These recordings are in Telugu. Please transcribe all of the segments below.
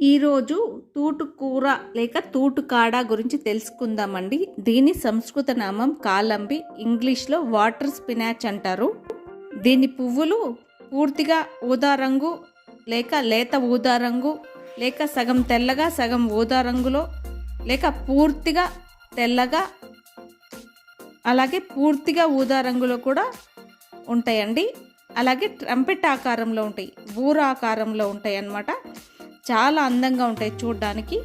ఈరోజు తూటు కూర లేక తూటుకాడ గురించి తెలుసుకుందామండి. దీని సంస్కృత నామం కాలంబి ఇంగ్లీష్లో వాటర్ స్పినాచ్ అంటారు. దీని పువ్వులు పూర్తిగా ఊదా రంగు లేక లేత ఊదా రంగు లేక సగం తెల్లగా సగం ఊదా రంగులో లేక పూర్తిగా తెల్లగా అలాగే పూర్తిగా ఊదా రంగులో కూడా ఉంటాయండి. అలాగే ట్రంపెట్ ఆకారంలో ఉంటాయి బూర ఆకారంలో ఉంటాయి అన్నమాట చాలా అందంగా ఉంటాయి చూడడానికి.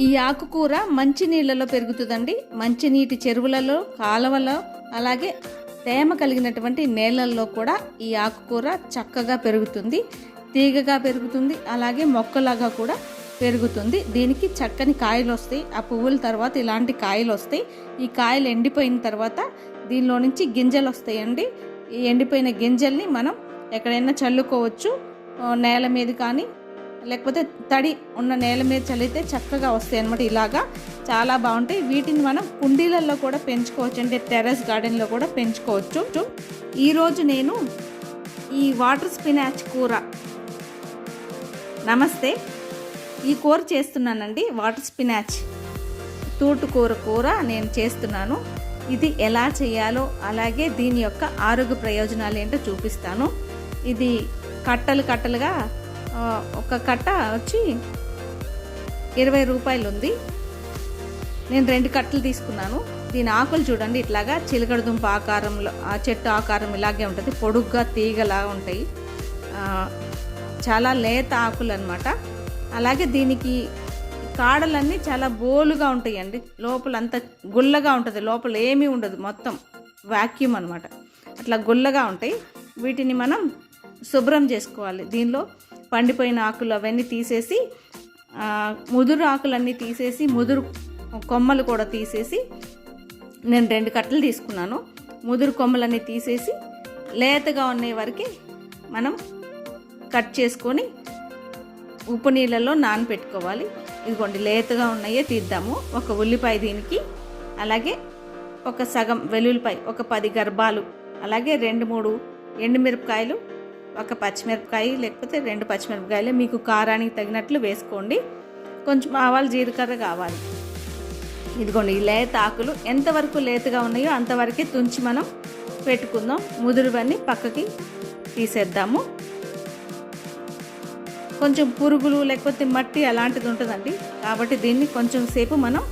ఈ ఆకుకూర మంచి నీళ్ళలో పెరుగుతుందండి. మంచినీటి చెరువులలో కాలువలో అలాగే తేమ కలిగినటువంటి నేలల్లో కూడా ఈ ఆకుకూర చక్కగా పెరుగుతుంది. తీగగా పెరుగుతుంది. అలాగే మొక్కలాగా కూడా పెరుగుతుంది. దీనికి చక్కని కాయలు వస్తాయి. ఆ పువ్వుల తర్వాత ఇలాంటి కాయలు వస్తాయి. ఈ కాయలు ఎండిపోయిన తర్వాత దీనిలో నుంచి గింజలు వస్తాయండి. ఈ ఎండిపోయిన గింజల్ని మనం ఎక్కడైనా చల్లుకోవచ్చు. నేల మీద కానీ లేకపోతే తడి ఉన్న నేల మీద చల్లితే చక్కగా వస్తాయి అనమాట ఇలాగా. చాలా బాగుంటాయి. వీటిని మనం కుండీలలో కూడా పెంచుకోవచ్చు. అంటే టెర్రస్ గార్డెన్లో కూడా పెంచుకోవచ్చు. ఈరోజు నేను ఈ వాటర్ స్పినాచ్ కూర. నమస్తే. ఈ కూర చేస్తున్నానండి. Water spinach. తూటు కూర కూర నేను చేస్తున్నాను. ఇది ఎలా చేయాలో అలాగే దీని యొక్క ఆరోగ్య ప్రయోజనాలు ఏంటో చూపిస్తాను. ఇది కట్టలు కట్టలుగా ఒక కట్ట వచ్చి ఇరవై రూపాయలు ఉంది నేను రెండు కట్టలు తీసుకున్నాను. దీని ఆకులు చూడండి ఇట్లాగా చిలకడదుంప ఆకారంలో ఆ చెట్టు ఆకారం ఇలాగే ఉంటుంది పొడుగ్గా తీగలా ఉంటాయి. చాలా లేత ఆకులు అనమాట అలాగే దీనికి కాడలన్నీ చాలా బోలుగా ఉంటాయండి. లోపల అంత గుల్లగా ఉంటుంది లోపల ఏమీ ఉండదు మొత్తం వాక్యూమ్ అనమాట అట్లా గుల్లగా ఉంటాయి. వీటిని మనం శుభ్రం చేసుకోవాలి. దీనిలో పండిపోయిన ఆకులు అవన్నీ తీసేసి ముదురు ఆకులన్నీ తీసేసి ముదురు కొమ్మలు కూడా తీసేసి నేను రెండు కట్టలు తీసుకున్నాను. ముదురు కొమ్మలన్నీ తీసేసి లేతగా ఉండే వరకు మనం కట్ చేసుకొని ఉప్పు నీళ్ళలో నానబెట్టుకోవాలి ఇదిగోండి లేతగా ఉన్నాయే తీద్దాము. ఒక ఉల్లిపాయ దీనికి అలాగే ఒక సగం వెల్లుల్లిపాయ ఒక పది గర్భాలు అలాగే రెండు మూడు ఎండుమిరపకాయలు ఒక పచ్చిమిరపకాయ లేకపోతే రెండు పచ్చిమిరపకాయలు మీకు కారానికి తగినట్లు వేసుకోండి. కొంచెం ఆవాలు జీలకర్ర కావాలి. ఇదిగోండి ఈ లేత ఆకులు ఎంతవరకు లేతగా ఉన్నాయో అంతవరకే తుంచి మనం పెట్టుకుందాం. ముదురువన్నీ పక్కకి తీసేద్దాము. కొంచెం పురుగులు లేకపోతే మట్టి అలాంటిది ఉంటుందండి. కాబట్టి దీన్ని కొంచెం సేపు మనం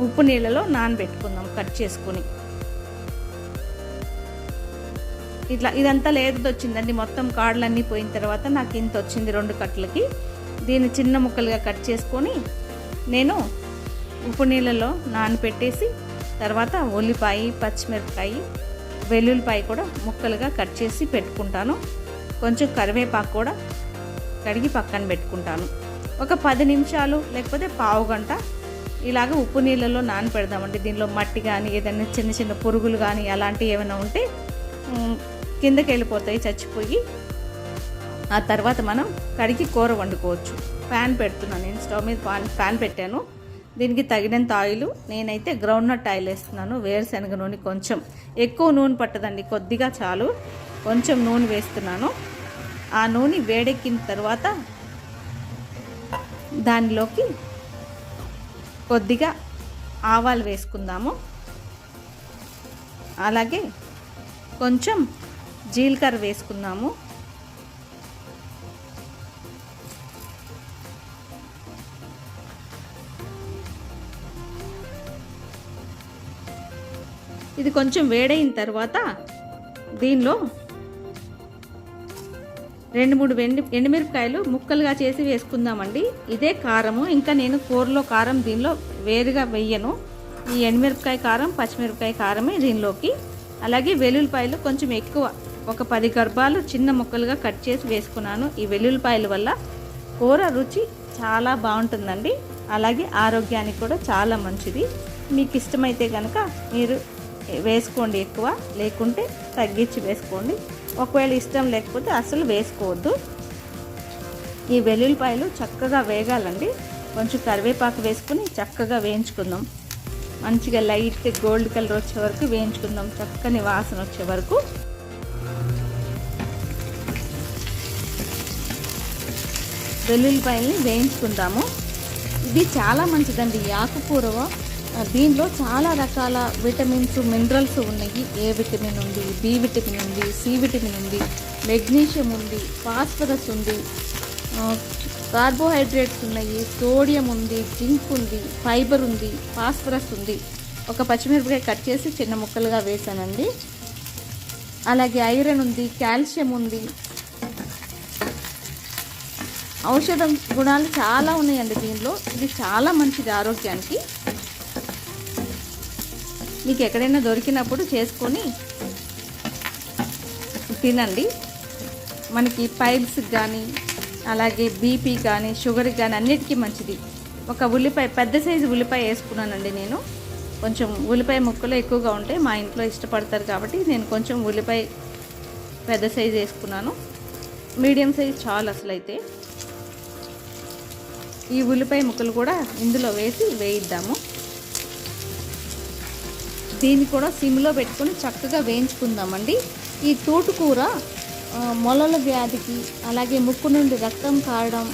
ఉప్పు నీళ్ళలో నానబెట్టుకుందాం కట్ చేసుకుని. ఇట్లా ఇదంతా లేదది వచ్చిందండి మొత్తం కాడలన్నీ పోయిన తర్వాత నాకు ఇంత వచ్చింది రెండు కట్టలకి దీన్ని చిన్న ముక్కలుగా కట్ చేసుకొని నేను ఉప్పు నీళ్ళలో నానబెట్టేసి తర్వాత ఉల్లిపాయ పచ్చిమిరపకాయ వెల్లుల్లిపాయ కూడా ముక్కలుగా కట్ చేసి పెట్టుకుంటాను. కొంచెం కరివేపాకు కూడా కడిగి పక్కన పెట్టుకుంటాను. ఒక పది నిమిషాలు లేకపోతే పావు గంట ఇలాగ ఉప్పు నీళ్ళలో నానపెడదామండి. దీనిలో మట్టి కానీ ఏదైనా చిన్న చిన్న పురుగులు కానీ అలాంటివి ఏమైనా ఉంటే కిందకి వెళ్ళిపోతాయి చచ్చిపోయి. ఆ తర్వాత మనం కడిగి కూర వండుకోవచ్చు. ప్యాన్ పెడుతున్నాను నేను స్టవ్ మీద పాన్ ప్యాన్ పెట్టాను. దీనికి తగినంత ఆయిల్ నేనైతే గ్రౌండ్ నట్ ఆయిల్ వేస్తున్నాను వేరుశనగ నూనె కొంచెం. ఎక్కువ నూనె పట్టదండి కొద్దిగా చాలు. కొంచెం నూనె వేస్తున్నాను. ఆ నూనె వేడెక్కిన తర్వాత దానిలోకి కొద్దిగా ఆవాలు వేసుకుందాము. అలాగే కొంచెం జీలకర్ర వేసుకుందాము. ఇది కొంచెం వేడైన తర్వాత దీనిలో రెండు మూడు వెండి ఎండుమిరపకాయలు ముక్కలుగా చేసి వేసుకుందామండి. ఇదే కారము. ఇంకా నేను కూరలో కారం దీనిలో వేరుగా వెయ్యను ఈ ఎండుమిరపకాయ కారం పచ్చిమిరపకాయ కారమే దీనిలోకి. అలాగే వెల్లుల్లిపాయలు కొంచెం ఎక్కువ ఒక పది గర్భాలు చిన్న ముక్కలుగా కట్ చేసి వేసుకున్నాను. ఈ వెల్లుల్లిపాయల వల్ల కూర రుచి చాలా బాగుంటుందండి. అలాగే ఆరోగ్యానికి కూడా చాలా మంచిది. మీకు ఇష్టమైతే కనుక మీరు వేసుకోండి ఎక్కువ. లేకుంటే తగ్గించి వేసుకోండి. ఒకవేళ ఇష్టం లేకపోతే అసలు వేసుకోవద్దు. ఈ వెల్లుల్లిపాయలు చక్కగా వేగాలండి. కొంచెం కరివేపాకు వేసుకుని చక్కగా వేయించుకుందాం. మంచిగా లైట్ గోల్డ్ కలర్ వచ్చే వరకు వేయించుకుందాం. చక్కని వాసన వచ్చే వరకు. వెల్లుల్లిపాయల్ని వేయించుకుందాము ఇది చాలా మంచిదండి ఆకుకూర దీనిలో చాలా రకాల విటమిన్స్ మినరల్స్ ఉన్నాయి. ఏ విటమిన్ ఉంది బి విటమిన్ ఉంది సి విటమిన్ ఉంది మెగ్నీషియం ఉంది ఫాస్ఫరస్ ఉంది కార్బోహైడ్రేట్స్ ఉన్నాయి సోడియం ఉంది జింక్ ఉంది ఫైబర్ ఉంది ఫాస్ఫరస్ ఉంది. ఒక పచ్చిమిరపకాయ కట్ చేసి చిన్న ముక్కలుగా వేసానండి. అలాగే ఐరన్ ఉంది కాల్షియం ఉంది ఔషధం గుణాలు చాలా ఉన్నాయండి దీనిలో ఇది చాలా మంచిది ఆరోగ్యానికి. మీకు ఎక్కడైనా దొరికినప్పుడు చేసుకొని తినండి. మనకి పైల్స్ కానీ అలాగే బీపీ కానీ షుగర్ కానీ అన్నిటికీ మంచిది. ఒక ఉల్లిపాయ పెద్ద సైజు ఉల్లిపాయ వేసుకున్నానండి నేను. కొంచెం ఉల్లిపాయ ముక్కలు ఎక్కువగా ఉంటాయి మా ఇంట్లో ఇష్టపడతారు కాబట్టి నేను కొంచెం ఉల్లిపాయ పెద్ద సైజు వేసుకున్నాను. మీడియం సైజ్ చాలు అసలు అయితే ఈ ఉల్లిపాయ ముక్కలు కూడా ఇందులో వేసి వేయిద్దాము. దీన్ని కూడా సిమ్లో పెట్టుకొని చక్కగా వేయించుకుందామండి. ఈ తోటకూర మొలల వ్యాధికి అలాగే ముక్కు నుండి రక్తం కారడం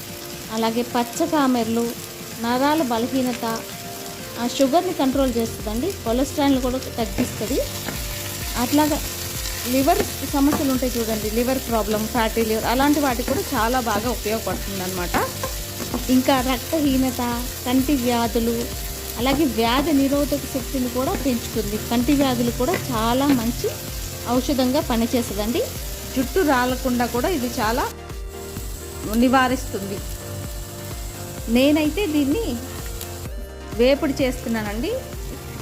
అలాగే పచ్చకామెర్లు నరాల బలహీనత ఆ షుగర్ని కంట్రోల్ చేస్తుందండి. కొలెస్ట్రాల్ని కూడా తగ్గిస్తుంది. అట్లాగా లివర్ సమస్యలు ఉంటాయి చూడండి. లివర్ ప్రాబ్లం ఫ్యాటీ లివర్ అలాంటి వాటికి కూడా చాలా బాగా ఉపయోగపడుతుంది అనమాట ఇంకా రక్తహీనత కంటి వ్యాధులు అలాగే వ్యాధి నిరోధక శక్తిని కూడా పెంచుతుంది. కంటి వ్యాధులు కూడా చాలా మంచి ఔషధంగా పనిచేస్తుందండి. జుట్టు రాలకుండా కూడా ఇది చాలా నివారిస్తుంది. నేనైతే దీన్ని వేపుడు చేస్తున్నానండి.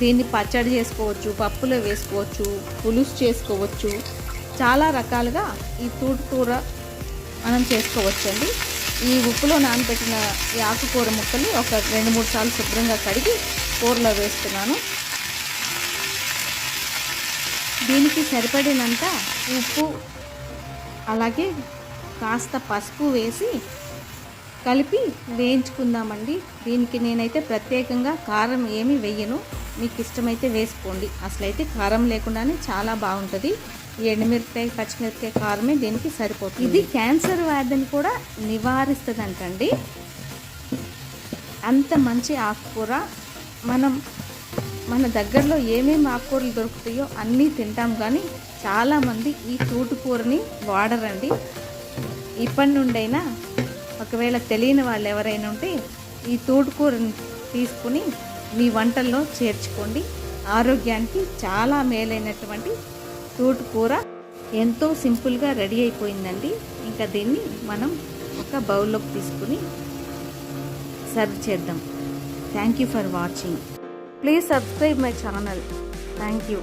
దీన్ని పచ్చడి చేసుకోవచ్చు పప్పులో వేసుకోవచ్చు పులుసు చేసుకోవచ్చు. చాలా రకాలుగా ఈ తూటుకూర మనం చేసుకోవచ్చండి. ఈ ఉప్పులో నానబెట్టిన ఈ ఆకుకూర ముక్కలు ఒక రెండు మూడు సార్లు శుభ్రంగా కడిగి కూరలో వేస్తున్నాను. దీనికి సరిపడినంత ఉప్పు అలాగే కాస్త పసుపు వేసి కలిపి వేయించుకుందామండి. దీనికి నేనైతే ప్రత్యేకంగా కారం ఏమి వేయను. మీకు ఇష్టమైతే వేసుకోండి. అసలైతే కారం లేకుండానే చాలా బాగుంటుంది. ఎండుమిరపకాయ పచ్చిమిరపకాయ కారమే దీనికి సరిపోతుంది. ఇది క్యాన్సర్ వ్యాధిని కూడా నివారిస్తుందంటండి. అంత మంచి ఆకుకూర. మనం మన దగ్గరలో ఏమేమి ఆకుకూరలు దొరుకుతాయో అన్నీ తింటాం కానీ చాలామంది ఈ తోటుకూరని వాడరండి. ఇప్పటి నుండైనా ఒకవేళ తెలియని వాళ్ళు ఎవరైనా ఉంటే ఈ తోటకూరని తీసుకుని మీ వంటల్లో చేర్చుకోండి. ఆరోగ్యానికి చాలా మేలైనటువంటి తోటకూర ఎంతో సింపుల్గా రెడీ అయిపోయిందండి. ఇంకా దీన్ని మనం ఒక బౌల్లోకి తీసుకుని సర్వ్ చేద్దాం. Thank you for watching. Please subscribe my channel. Thank you